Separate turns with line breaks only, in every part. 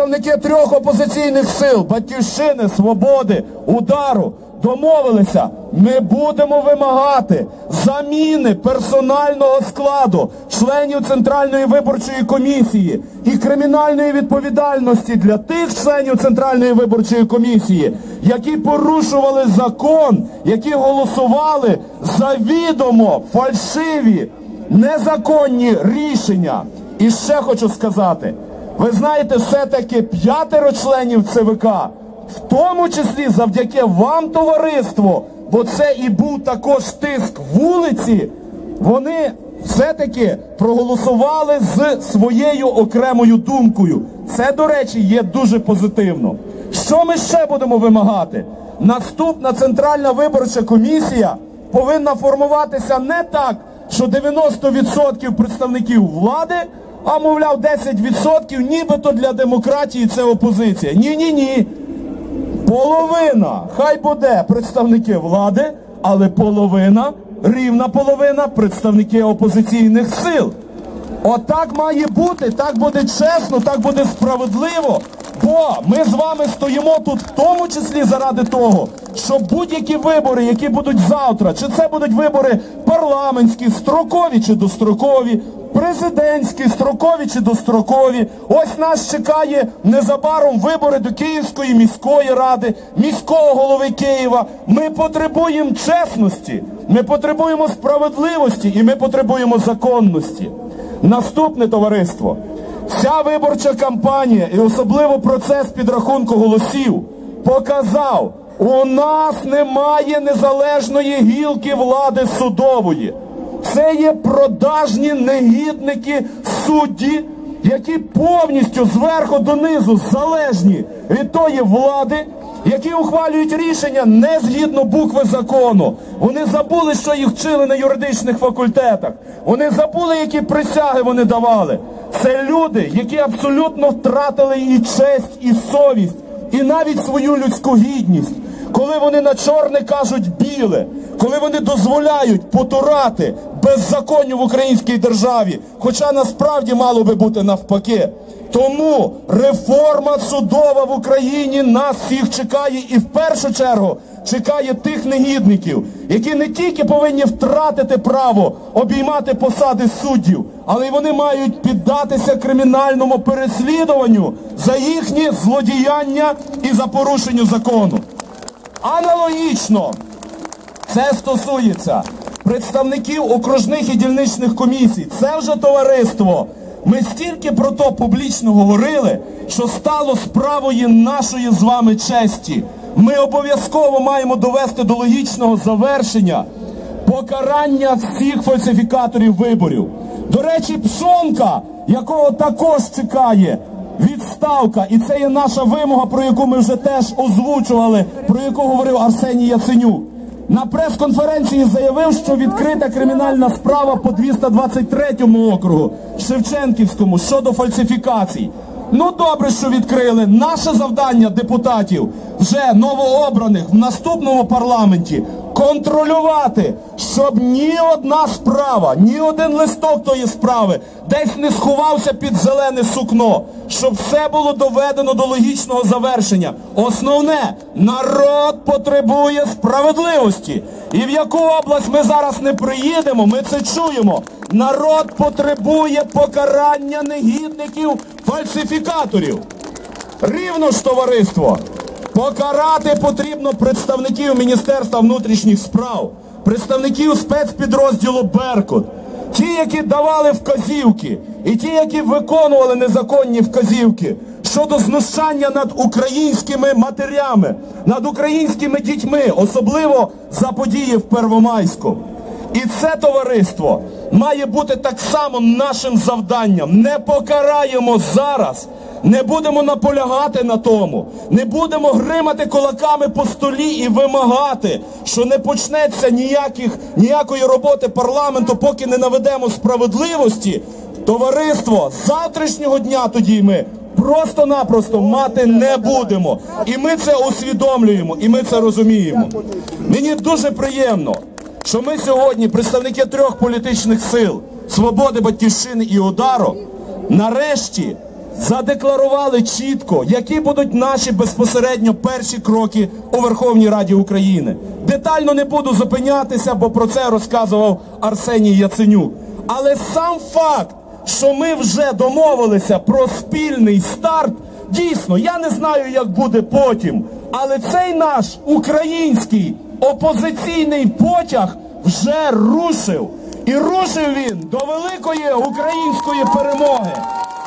представники трьох опозиційних сил Батьківщини, Свободи, Удару домовилися, ми будемо вимагати заміни персонального складу членів Центральної виборчої комісії і кримінальної відповідальності для тих членів Центральної виборчої комісії, які порушували закон, які голосували завідомо фальшиві, незаконні рішення. І ще хочу сказати, ви знаєте, все-таки п'ятеро членів ЦВК в тому числі завдяки вам, товариство, бо це і був також тиск вулиці, вони все-таки проголосували з своєю окремою думкою. Це, до речі, є дуже позитивно. Що ми ще будемо вимагати? Наступна центральна виборча комісія повинна формуватися не так, що 90% представників влади, а мовляв, 10% нібито для демократії це опозиція. Ні-ні ні. Половина, хай буде представники влади, але половина, рівна половина представники опозиційних сил. Отак має бути, так буде чесно, так буде справедливо. Бо ми з вами стоїмо тут в тому числі заради того, що будь-які вибори, які будуть завтра, чи це будуть вибори парламентські, строкові чи дострокові, президентські, строкові чи дострокові. Ось нас чекає незабаром вибори до Київської міської ради, міського голови Києва. Ми потребуємо чесності, ми потребуємо справедливості і ми потребуємо законності. Наступне товариство. Ця виборча кампанія і особливо процес підрахунку голосів показав, у нас немає незалежної гілки влади судової. Це є продажні негідники судді, які повністю зверху донизу залежні від тої влади, які ухвалюють рішення не згідно букви закону. Вони забули, що їх вчили на юридичних факультетах. Вони забули, які присяги вони давали. Це люди, які абсолютно втратили і честь, і совість, і навіть свою людську гідність. Коли вони на чорне кажуть біле, коли вони дозволяють потурати беззаконню в українській державі, хоча насправді мало би бути навпаки. Тому реформа судова в Україні нас всіх чекає і в першу чергу чекає тих негідників, які не тільки повинні втратити право обіймати посади суддів, але й вони мають піддатися кримінальному переслідуванню за їхні злодіяння і за порушення закону. Аналогічно це стосується представників окружних і дільничних комісій. Це вже товариство. Ми стільки про то публічно говорили, що стало справою нашої з вами честі. Ми обов'язково маємо довести до логічного завершення покарання всіх фальсифікаторів виборів. До речі, Пшонка, якого також чекає відставка, і це є наша вимога, про яку ми вже теж озвучували, про яку говорив Арсеній Яценюк. На прес-конференції заявив, що відкрита кримінальна справа по 223 округу Шевченківському щодо фальсифікацій. Ну добре, що відкрили. Наше завдання депутатів вже новообраних в наступному парламенті контролювати, щоб ні одна справа, ні один листок тої справи десь не сховався під зелене сукно, щоб все було доведено до логічного завершення. Основне, народ потребує справедливості. І в яку область ми зараз не приїдемо, ми це чуємо. Народ потребує покарання негідників, фальсифікаторів. Рівно ж товариство. Покарати потрібно представників Міністерства внутрішніх справ, представників спецпідрозділу Беркут, ті, які давали вказівки, і ті, які виконували незаконні вказівки щодо знущання над українськими матерями, над українськими дітьми, особливо за події в Первомайську. І це товариство має бути так само нашим завданням. Не покараємо зараз. Не будемо наполягати на тому, не будемо гримати кулаками по столі і вимагати, що не почнеться ніяких, ніякої роботи парламенту, поки не наведемо справедливості. Товариство з завтрашнього дня тоді ми просто-напросто мати не будемо. І ми це усвідомлюємо, і ми це розуміємо. Мені дуже приємно, що ми сьогодні, представники трьох політичних сил свободи, батьківщини і удару, нарешті задекларували чітко, які будуть наші безпосередньо перші кроки у Верховній Раді України. Детально не буду зупинятися, бо про це розказував Арсеній Яценюк. Але сам факт, що ми вже домовилися про спільний старт, дійсно, я не знаю, як буде потім, але цей наш український опозиційний потяг вже рушив. І рушив він до великої української перемоги,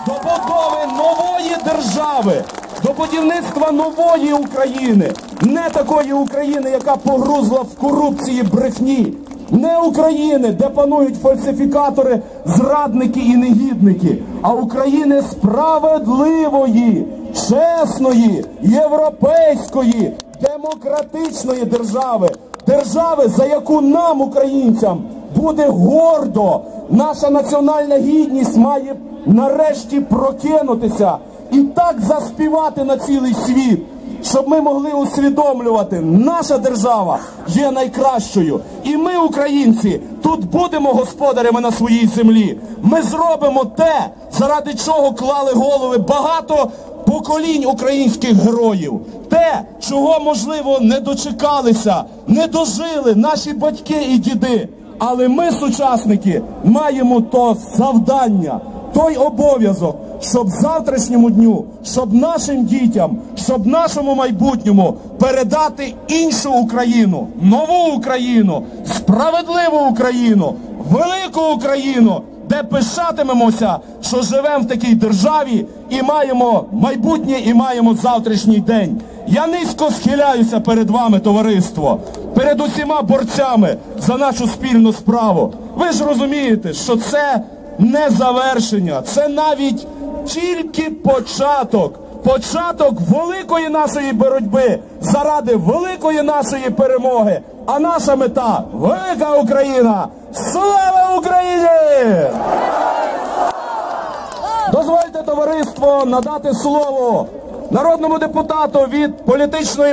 до будови нової держави, до будівництва нової України, не такої України, яка погрузла в корупції брехні, не України, де панують фальсифікатори, зрадники і негідники, а України справедливої, чесної, європейської, демократичної держави, держави, за яку нам, українцям, буде гордо. Наша національна гідність має нарешті прокинутися і так заспівати на цілий світ, щоб ми могли усвідомлювати, наша держава є найкращою. І ми, українці, тут будемо господарями на своїй землі. Ми зробимо те, заради чого клали голови багато поколінь українських героїв. Те, чого, можливо, не дочекалися, не дожили наші батьки і діди. Але ми, сучасники, маємо то завдання, той обов'язок, щоб завтрашньому дню, щоб нашим дітям, щоб нашому майбутньому передати іншу Україну, нову Україну, справедливу Україну, велику Україну, де пишатимемося, що живемо в такій державі і маємо майбутнє, і маємо завтрашній день. Я низько схиляюся перед вами, товариство, перед усіма борцями за нашу спільну справу. Ви ж розумієте, що це не завершення, це навіть тільки початок. Початок великої нашої боротьби заради великої нашої перемоги. А наша мета велика Україна! Слава Україні! Дозвольте товариство надати слово народному депутату від політичної.